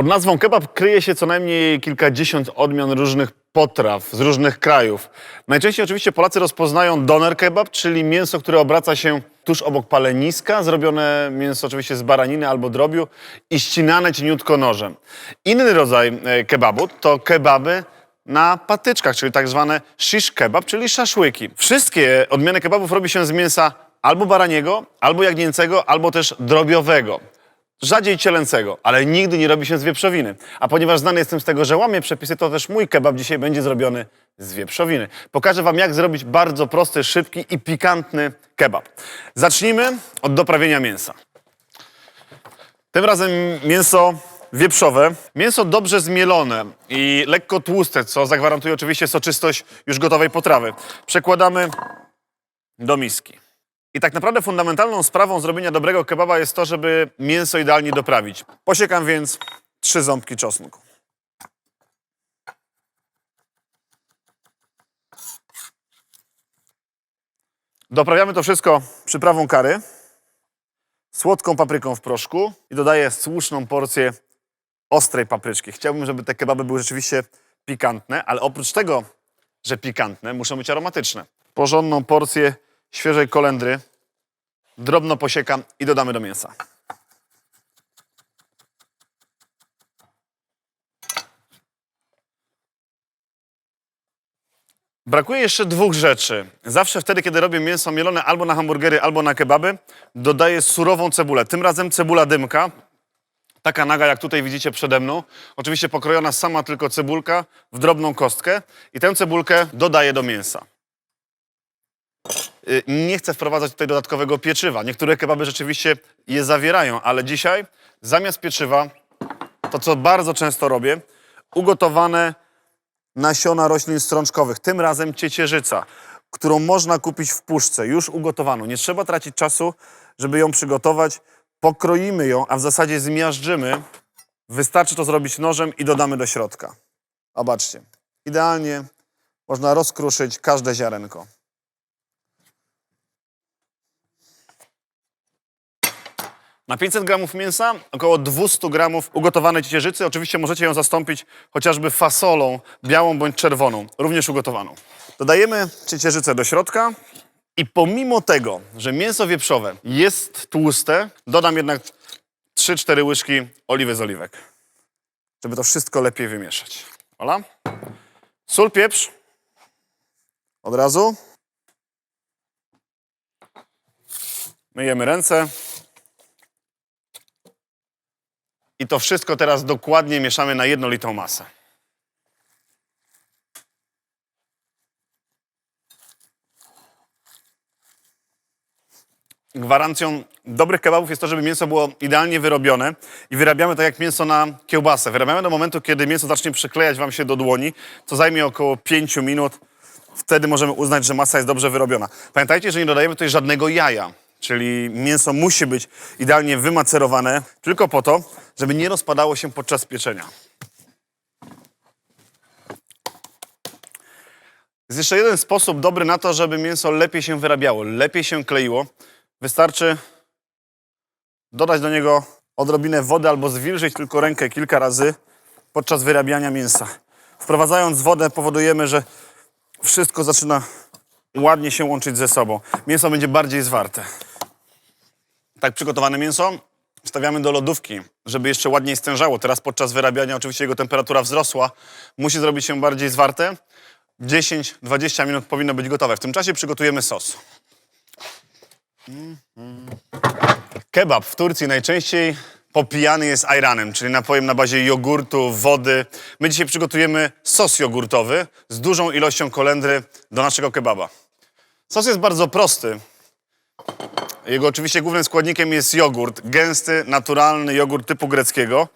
Pod nazwą kebab kryje się co najmniej kilkadziesiąt odmian różnych potraw z różnych krajów. Najczęściej oczywiście Polacy rozpoznają doner kebab, czyli mięso, które obraca się tuż obok paleniska, zrobione mięso oczywiście z baraniny albo drobiu i ścinane cieniutko nożem. Inny rodzaj e, kebabu to kebaby na patyczkach, czyli tak zwane shish kebab, czyli szaszłyki. Wszystkie odmiany kebabów robi się z mięsa albo baraniego, albo jagnięcego, albo też drobiowego. Rzadziej cielęcego, ale nigdy nie robi się z wieprzowiny. A ponieważ znany jestem z tego, że łamie przepisy, to też mój kebab dzisiaj będzie zrobiony z wieprzowiny. Pokażę wam, jak zrobić bardzo prosty, szybki i pikantny kebab. Zacznijmy od doprawienia mięsa. Tym razem mięso wieprzowe. Mięso dobrze zmielone i lekko tłuste, co zagwarantuje oczywiście soczystość już gotowej potrawy. Przekładamy do miski. I tak naprawdę fundamentalną sprawą zrobienia dobrego kebaba jest to, żeby mięso idealnie doprawić. Posiekam więc trzy ząbki czosnku. Doprawiamy to wszystko przyprawą kary, słodką papryką w proszku i dodaję słuszną porcję ostrej papryczki. Chciałbym, żeby te kebaby były rzeczywiście pikantne, ale oprócz tego, że pikantne, muszą być aromatyczne. Porządną porcję świeżej kolendry drobno posiekam i dodamy do mięsa. Brakuje jeszcze dwóch rzeczy. Zawsze wtedy, kiedy robię mięso mielone albo na hamburgery, albo na kebaby, dodaję surową cebulę. Tym razem cebula dymka, taka naga, jak tutaj widzicie przede mną. Oczywiście pokrojona sama tylko cebulka w drobną kostkę i tę cebulkę dodaję do mięsa. Y, Nie chcę wprowadzać tutaj dodatkowego pieczywa. Niektóre kebaby rzeczywiście je zawierają, ale dzisiaj zamiast pieczywa, to co bardzo często robię, ugotowane nasiona roślin strączkowych, tym razem ciecierzyca, którą można kupić w puszce, już ugotowaną. Nie trzeba tracić czasu, żeby ją przygotować. Pokroimy ją, a w zasadzie zmiażdżymy. Wystarczy to zrobić nożem i dodamy do środka. Zobaczcie, idealnie można rozkruszyć każde ziarenko. Na 500 gramów mięsa około 200 gramów ugotowanej ciecierzycy. Oczywiście możecie ją zastąpić chociażby fasolą białą bądź czerwoną, również ugotowaną. Dodajemy ciecierzycę do środka i pomimo tego, że mięso wieprzowe jest tłuste, dodam jednak 3-4 łyżki oliwy z oliwek, żeby to wszystko lepiej wymieszać. Ola? Sól, pieprz. Od razu. Myjemy ręce. I to wszystko teraz dokładnie mieszamy na jednolitą masę. Gwarancją dobrych kebabów jest to, żeby mięso było idealnie wyrobione i wyrabiamy tak jak mięso na kiełbasę. Wyrabiamy do momentu, kiedy mięso zacznie przyklejać Wam się do dłoni, co zajmie około 5 minut. Wtedy możemy uznać, że masa jest dobrze wyrobiona. Pamiętajcie, że nie dodajemy tutaj żadnego jaja, czyli mięso musi być idealnie wymacerowane tylko po to, żeby nie rozpadało się podczas pieczenia. Jest jeszcze jeden sposób dobry na to, żeby mięso lepiej się wyrabiało, lepiej się kleiło. Wystarczy dodać do niego odrobinę wody albo zwilżyć tylko rękę kilka razy podczas wyrabiania mięsa. Wprowadzając wodę powodujemy, że wszystko zaczyna ładnie się łączyć ze sobą. Mięso będzie bardziej zwarte. Tak przygotowane mięso wstawiamy do lodówki, żeby jeszcze ładniej stężało. Teraz podczas wyrabiania oczywiście jego temperatura wzrosła. Musi zrobić się bardziej zwarte. 10-20 minut powinno być gotowe. W tym czasie przygotujemy sos. Kebab w Turcji najczęściej popijany jest ajranem, czyli napojem na bazie jogurtu, wody. My dzisiaj przygotujemy sos jogurtowy z dużą ilością kolendry do naszego kebaba. Sos jest bardzo prosty. Jego oczywiście głównym składnikiem jest jogurt, gęsty, naturalny jogurt typu greckiego.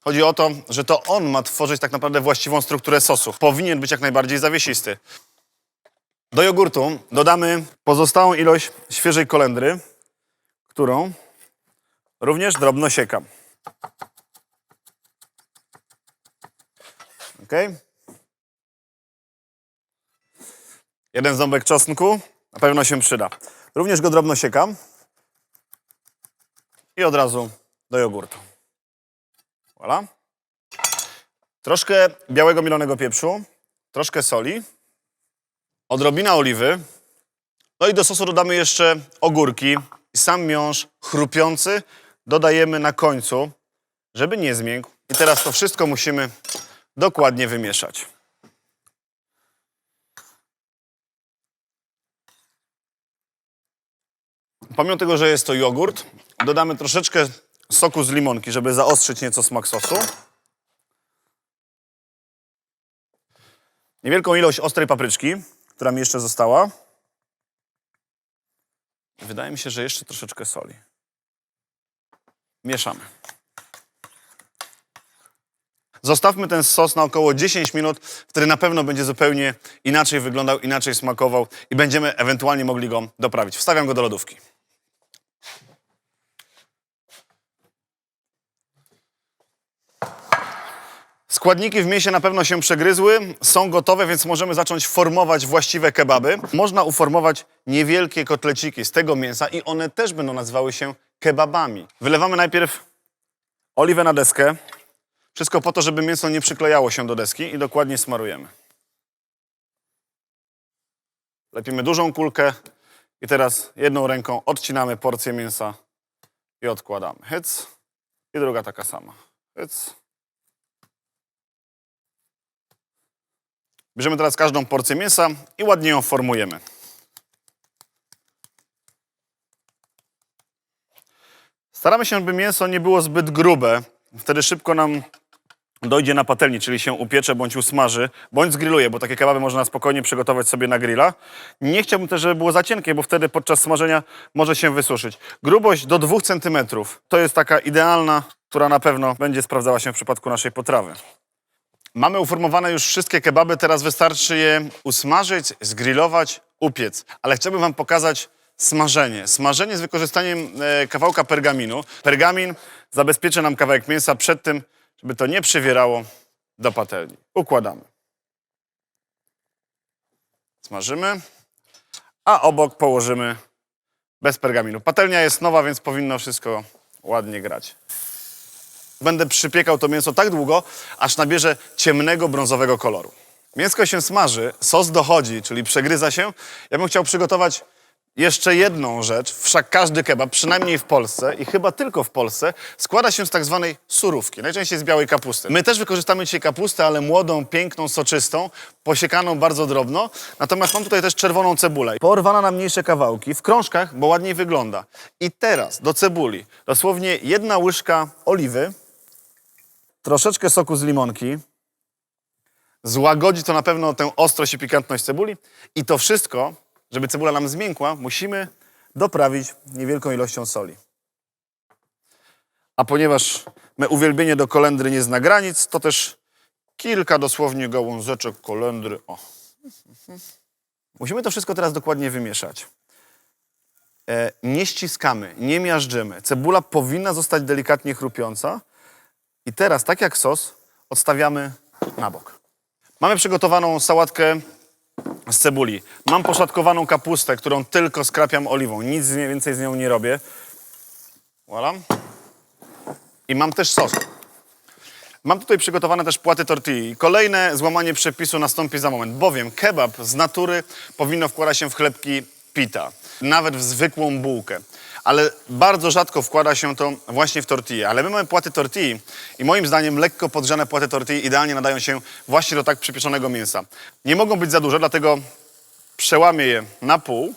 Chodzi o to, że to on ma tworzyć tak naprawdę właściwą strukturę sosu. Powinien być jak najbardziej zawiesisty. Do jogurtu dodamy pozostałą ilość świeżej kolendry, którą również drobno siekam. Ok? Jeden ząbek czosnku na pewno się przyda. Również go drobno siekam i od razu do jogurtu. Voilà. troszkę białego mielonego pieprzu, troszkę soli, odrobina oliwy. No i do sosu dodamy jeszcze ogórki i sam miąższ chrupiący dodajemy na końcu, żeby nie zmiękł. I teraz to wszystko musimy dokładnie wymieszać. Pomimo tego, że jest to jogurt, dodamy troszeczkę soku z limonki, żeby zaostrzyć nieco smak sosu. Niewielką ilość ostrej papryczki, która mi jeszcze została. Wydaje mi się, że jeszcze troszeczkę soli. Mieszamy. Zostawmy ten sos na około 10 minut, wtedy na pewno będzie zupełnie inaczej wyglądał, inaczej smakował i będziemy ewentualnie mogli go doprawić. Wstawiam go do lodówki. Składniki w mięsie na pewno się przegryzły, są gotowe, więc możemy zacząć formować właściwe kebaby. Można uformować niewielkie kotleciki z tego mięsa i one też będą nazywały się kebabami. Wylewamy najpierw oliwę na deskę. Wszystko po to, żeby mięso nie przyklejało się do deski i dokładnie smarujemy. Lepimy dużą kulkę i teraz jedną ręką odcinamy porcję mięsa i odkładamy. Hyc i druga taka sama. Hyc. Bierzemy teraz każdą porcję mięsa i ładnie ją formujemy. Staramy się, by mięso nie było zbyt grube. Wtedy szybko nam dojdzie na patelni, czyli się upiecze bądź usmaży, bądź zgrilluje, bo takie kebaby można spokojnie przygotować sobie na grilla. Nie chciałbym też, żeby było za cienkie, bo wtedy podczas smażenia może się wysuszyć. Grubość do 2 cm to jest taka idealna, która na pewno będzie sprawdzała się w przypadku naszej potrawy. Mamy uformowane już wszystkie kebaby, teraz wystarczy je usmażyć, zgrillować, upiec. Ale chciałbym Wam pokazać smażenie. Smażenie z wykorzystaniem e, kawałka pergaminu. Pergamin zabezpieczy nam kawałek mięsa przed tym, żeby to nie przywierało do patelni. Układamy. Smażymy, a obok położymy bez pergaminu. Patelnia jest nowa, więc powinno wszystko ładnie grać. Będę przypiekał to mięso tak długo, aż nabierze ciemnego, brązowego koloru. Mięsko się smaży, sos dochodzi, czyli przegryza się. Ja bym chciał przygotować jeszcze jedną rzecz. Wszak każdy kebab, przynajmniej w Polsce i chyba tylko w Polsce, składa się z tak zwanej surówki, najczęściej z białej kapusty. My też wykorzystamy dzisiaj kapustę, ale młodą, piękną, soczystą, posiekaną bardzo drobno. Natomiast mam tutaj też czerwoną cebulę. Porwana na mniejsze kawałki, w krążkach, bo ładniej wygląda. I teraz do cebuli dosłownie jedna łyżka oliwy, troszeczkę soku z limonki, złagodzi to na pewno tę ostrość i pikantność cebuli i to wszystko, żeby cebula nam zmiękła, musimy doprawić niewielką ilością soli. A ponieważ me uwielbienie do kolendry nie zna granic, to też kilka dosłownie gałązeczek kolendry. O. Musimy to wszystko teraz dokładnie wymieszać. E, nie ściskamy, nie miażdżymy. Cebula powinna zostać delikatnie chrupiąca. I teraz, tak jak sos, odstawiamy na bok. Mamy przygotowaną sałatkę z cebuli. Mam poszatkowaną kapustę, którą tylko skrapiam oliwą. Nic więcej z nią nie robię. Voilà. I mam też sos. Mam tutaj przygotowane też płaty tortilli. Kolejne złamanie przepisu nastąpi za moment, bowiem kebab z natury powinno wkładać się w chlebki pita, nawet w zwykłą bułkę. Ale bardzo rzadko wkłada się to właśnie w tortille. Ale my mamy płaty tortilli i moim zdaniem lekko podgrzane płaty tortilli idealnie nadają się właśnie do tak przypieczonego mięsa. Nie mogą być za duże, dlatego przełamię je na pół.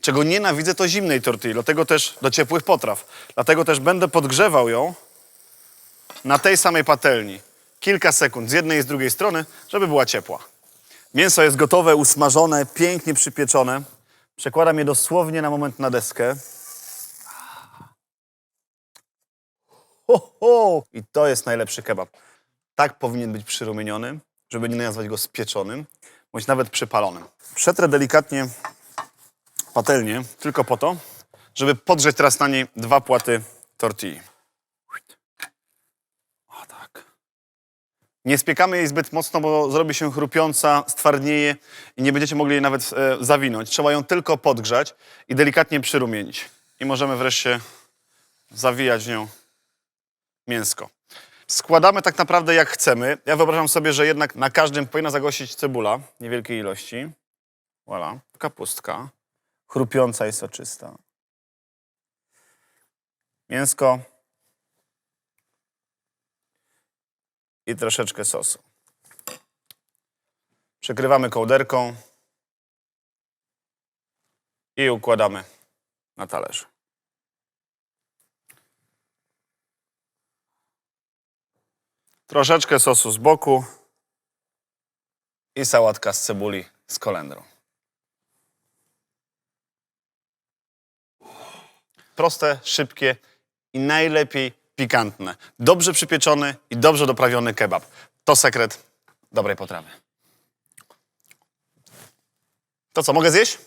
Czego nienawidzę to zimnej tortilli, dlatego też do ciepłych potraw. Dlatego też będę podgrzewał ją na tej samej patelni kilka sekund z jednej i z drugiej strony, żeby była ciepła. Mięso jest gotowe, usmażone, pięknie przypieczone. Przekładam je dosłownie na moment na deskę. Ho, ho! I to jest najlepszy kebab. Tak powinien być przyrumieniony, żeby nie nazwać go spieczonym, bądź nawet przypalonym. Przetrę delikatnie patelnię tylko po to, żeby podgrzeć teraz na niej dwa płaty tortilli. O tak. Nie spiekamy jej zbyt mocno, bo zrobi się chrupiąca, stwardnieje i nie będziecie mogli jej nawet e, zawinąć. Trzeba ją tylko podgrzać i delikatnie przyrumienić. I możemy wreszcie zawijać nią mięsko. Składamy tak naprawdę jak chcemy. Ja wyobrażam sobie, że jednak na każdym powinna zagościć cebula niewielkiej ilości. Voilà. Kapustka. Chrupiąca i soczysta. Mięsko. I troszeczkę sosu. Przykrywamy kołderką i układamy na talerz. Troszeczkę sosu z boku i sałatka z cebuli z kolendrą. Proste, szybkie i najlepiej pikantne. Dobrze przypieczony i dobrze doprawiony kebab. To sekret dobrej potrawy. To co, mogę zjeść?